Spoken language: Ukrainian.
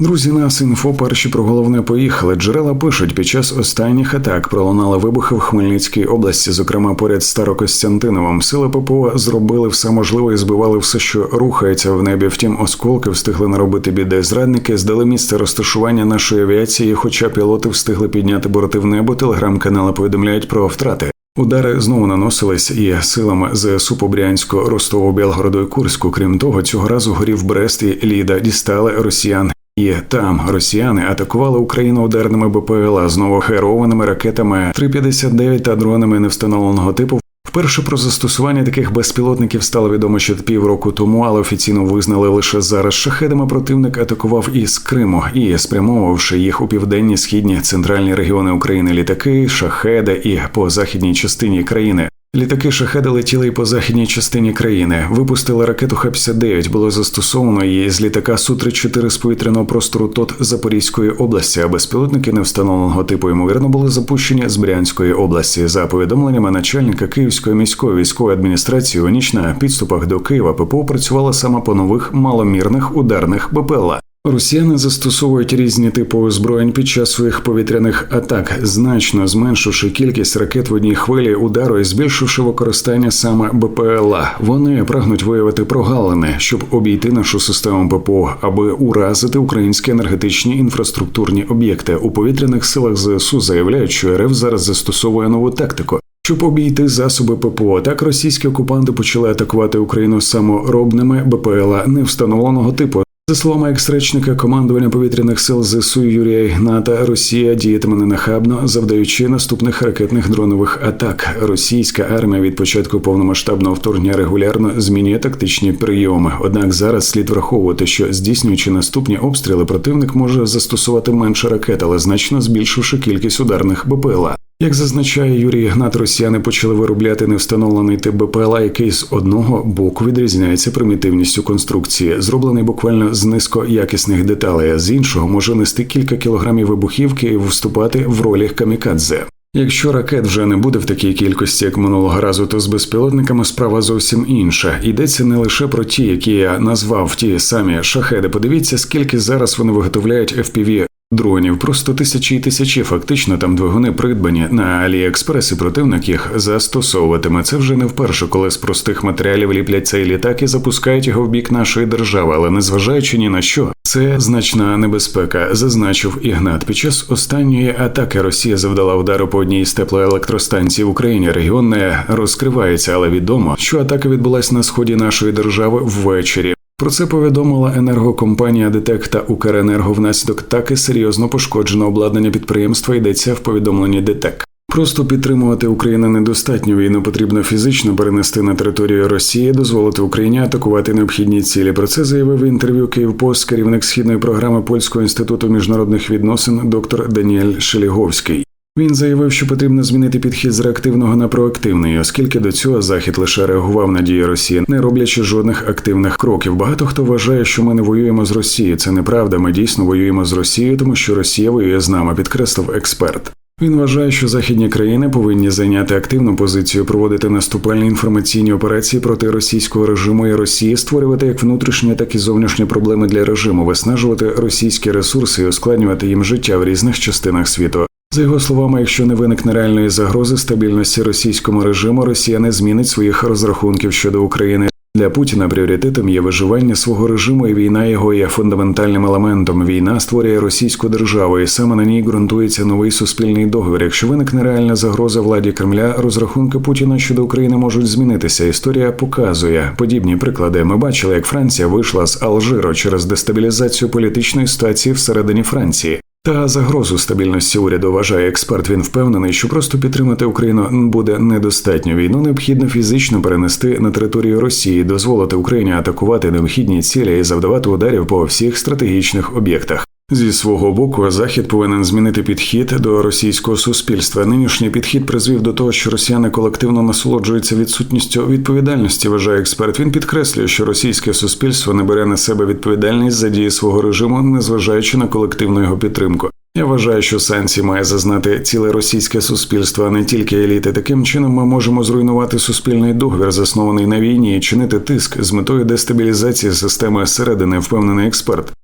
Друзі, нас інфо перші про головне поїхали. Джерела пишуть, під час останніх атак пролунали вибухи в Хмельницькій області, зокрема поряд Старокостянтиновим. Сили ППО зробили все можливе і збивали все, що рухається в небі. Втім, осколки встигли наробити біди. Зрадники здали місце розташування нашої авіації. Хоча пілоти встигли підняти борти в небо, телеграм-канали повідомляють про втрати. Удари знову наносились і силами ЗСУ по Брянську, Ростову, Білгороду і Курську. Крім того, цього разу горів Брест і Ліда дістали росіян. І там росіяни атакували Україну ударними БПЛА знову керованими ракетами 359 та дронами невстановленого типу. Вперше про застосування таких безпілотників стало відомо ще півроку тому, але офіційно визнали лише зараз. Шахедами противник атакував із Криму і спрямовувавши їх у південні, східні центральні регіони України літаки, шахеди і по західній частині країни. Літаки шахеди летіли й по західній частині країни. Випустили ракету Х-59, Було застосовано її з літака су 34 з повітряного простору ТОТ Запорізької області. А безпілотники невстановленого типу ймовірно були запущені з Брянської області. За повідомленнями начальника Київської міської військової адміністрації у ніч на підступах до Києва ППО працювала саме по нових маломірних ударних БПЛА. Росіяни застосовують різні типи озброєнь під час своїх повітряних атак, значно зменшивши кількість ракет в одній хвилі удару і збільшивши використання саме БПЛА. Вони прагнуть виявити прогалини, щоб обійти нашу систему ППО, аби уразити українські енергетичні інфраструктурні об'єкти. У повітряних силах ЗСУ заявляють, що РФ зараз застосовує нову тактику. Щоб обійти засоби ППО, так російські окупанти почали атакувати Україну саморобними БПЛА невстановленого типу. За словами екс-речника командування повітряних сил ЗСУ Юрія Ігната, Росія діятиме ненахабно, завдаючи наступних ракетних дронових атак. Російська армія від початку повномасштабного вторгнення регулярно змінює тактичні прийоми. Однак зараз слід враховувати, що здійснюючи наступні обстріли, противник може застосувати менше ракет, але значно збільшивши кількість ударних БПЛА. Як зазначає Юрій Гнат, росіяни почали виробляти невстановлений тип БПЛА, який з одного боку відрізняється примітивністю конструкції, зроблений буквально з низькоякісних деталей, а з іншого може нести кілька кілограмів вибухівки і вступати в ролі камікадзе. Якщо ракет вже не буде в такій кількості, як минулого разу, то з безпілотниками справа зовсім інша. Йдеться не лише про ті, які я назвав ті самі шахеди. Подивіться, скільки зараз вони виготовляють FPV Дронів просто тисячі і тисячі. Фактично там двигуни придбані на Аліекспрес і противник їх застосовуватиме. Це вже не вперше, коли з простих матеріалів ліплять цей літак і запускають його в бік нашої держави, але незважаючи ні на що, це значна небезпека, зазначив Ігнат. Під час останньої атаки Росія завдала удару по одній з теплоелектростанцій в Україні. Регіон не розкривається, але відомо, що атака відбулася на сході нашої держави ввечері. Про це повідомила енергокомпанія ДТЕК та Укренерго внаслідок таки серйозно пошкоджено обладнання підприємства. Йдеться в повідомленні ДТЕК. Просто підтримувати Україну недостатньо війну потрібно фізично перенести на територію Росії, дозволити Україні атакувати необхідні цілі. Про це заявив в інтерв'ю Київпост керівник східної програми Польського інституту міжнародних відносин доктор Даніель Шеліговський. Він заявив, що потрібно змінити підхід з реактивного на проактивний, оскільки до цього захід лише реагував на дії Росії, не роблячи жодних активних кроків. Багато хто вважає, що ми не воюємо з Росією. Це неправда. Ми дійсно воюємо з Росією, тому що Росія воює з нами, підкреслив експерт. Він вважає, що західні країни повинні зайняти активну позицію, проводити наступальні інформаційні операції проти російського режиму і Росії, створювати як внутрішні, так і зовнішні проблеми для режиму, виснажувати російські ресурси і ускладнювати їм життя в різних частинах світу. За його словами, якщо не виникне реальної загрози стабільності російському режиму, Росія не змінить своїх розрахунків щодо України. Для Путіна пріоритетом є виживання свого режиму, і війна його є фундаментальним елементом. Війна створює російську державу, і саме на ній ґрунтується новий суспільний договір. Якщо виникне реальна загроза владі Кремля, розрахунки Путіна щодо України можуть змінитися. Історія показує подібні приклади. Ми бачили, як Франція вийшла з Алжиру через дестабілізацію політичної ситуації всередині Франції. Та загрозу стабільності уряду вважає експерт. Він впевнений, що просто підтримати Україну буде недостатньо. Війну необхідно фізично перенести на територію Росії, дозволити Україні атакувати необхідні цілі і завдавати ударів по всіх стратегічних об'єктах. Зі свого боку, захід повинен змінити підхід до російського суспільства. Нинішній підхід призвів до того, що росіяни колективно насолоджуються відсутністю відповідальності. Вважає експерт. Він підкреслює, що російське суспільство не бере на себе відповідальність за дії свого режиму, незважаючи на колективну його підтримку. Я вважаю, що санкції має зазнати ціле російське суспільство, а не тільки еліти. Таким чином ми можемо зруйнувати суспільний договір, заснований на війні, і чинити тиск з метою дестабілізації системи зсередини, впевнений експерт.